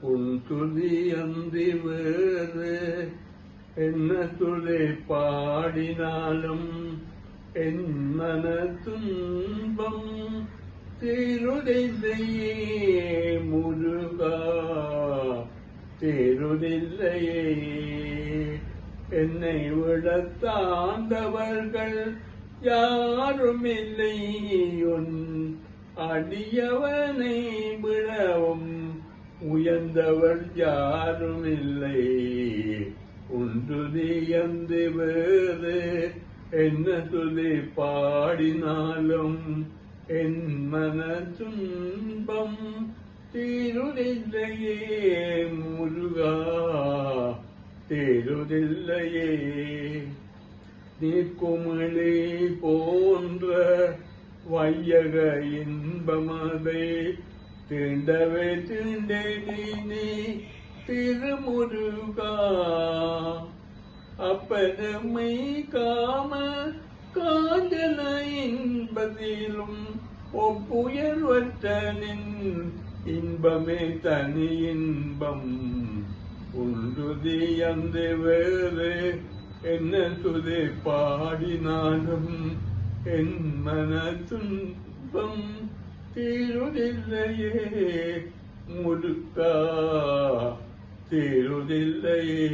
உன் துதி அந்தி வேறு. என்ன துளை பாடினாலும் என் மன துன்பம் தீருதில்லையே முருகா. தீருதில்லையே என்னை விட தாண்டவர்கள் யாரும் இல்லை உன் அடியவனை விட உயர்ந்தவர் யாரும் இல்லை உன்றுதி அந்து வேறு. என்ன துதி பாடினாலும் என் மன துன்பம் தீருதில்லையே முருகா. தீருதில்லையே. நீக்குமிழி போன்ற வையக இன்பமதை திண்டவே தீண்டே திருமுருகா. அப்பனமை காம காஞ்சன இன்பதிலும் ஒப்புயர்வற்றனின் இன்பமே தனி இன்பம். உன்றுதி அந்த வேறு என்ன துதி பாடினாலும் என் மன துன்பம் தீருதில்லையே முழுக்கா தீருதில்லையே